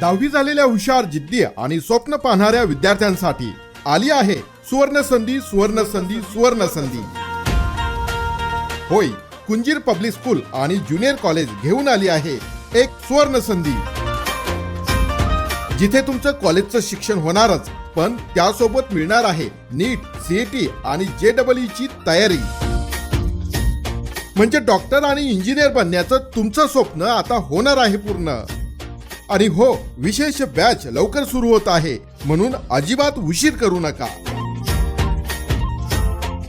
दहावी झालेल्या हुशार जिद्दी आणि स्वप्न पाहणाऱ्या विद्यार्थ्यांसाठी आली आहे सुवर्ण संधी सुवर्ण संधी सुवर्ण संधी होय कुंजीर पब्लिक स्कूल आणि ज्युनियर कॉलेज घेऊन आली आहे एक सुवर्ण संधी जिथे तुमचं कॉलेजचं शिक्षण होणारच पण त्यासोबत मिळणार आहे नीट सीईटी आणि जे डबल ची तयारी. म्हणजे डॉक्टर आणि इंजिनियर बनण्याचं तुमचं स्वप्न आता होणार आहे पूर्ण. आणि हो विशेष बॅच लवकर सुरू होत आहे. म्हणून अजिबात उशीर करू नका.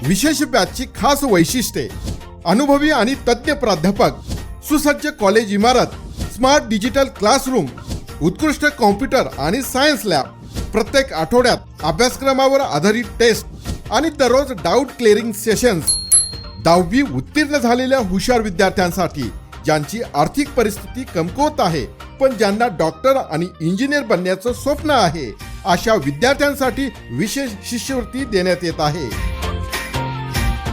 विशेष बॅचची खास वैशिष्ट्ये. अनुभवी आणि तज्ज्ञ प्राध्यापक सुसज्ज कॉलेज इमारत स्मार्ट डिजिटल क्लासरूम उत्कृष्ट कॉम्प्युटर आणि सायन्स लॅब प्रत्येक आठवड्यात अभ्यासक्रमावर आधारित टेस्ट आणि दररोज डाऊट क्लिअरिंग सेशन्स दहावी उत्तीर्ण झालेल्या हुशार विद्यार्थ्यांसाठी. ज्यांची आर्थिक परिस्थिती कमकुवत आहे पण ज्यांना डॉक्टर आणि इंजिनियर बनण्याचं स्वप्न आहे अशा विद्यार्थ्यांसाठी विशेष शिष्यवृत्ती देण्यात येत आहे.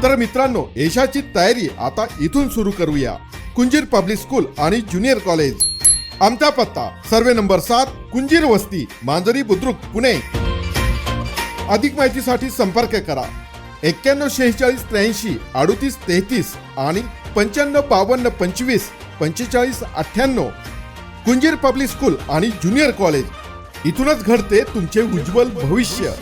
तर मित्रांनो यशाची तयारी आता इथून सुरू करूया. कुंजीर पब्लिक स्कूल आणि ज्युनियर कॉलेज. आमचा पत्ता सर्वे नंबर सात कुंजीर वस्ती मांजरी बुद्रुक पुणे. अधिक माहितीसाठी संपर्क करा. एक्क्याण्णव शेहेचाळीस त्र्याऐंशी अडोतीस तेहतीस आणि पंच्याण्णव बावन्न पंचवीस पंचेचाळीस अठ्ठ्याण्णव. कुंजीर पब्लिक स्कूल आणि ज्युनियर कॉलेज. इथूनच घडते तुमचे उज्ज्वल भविष्य.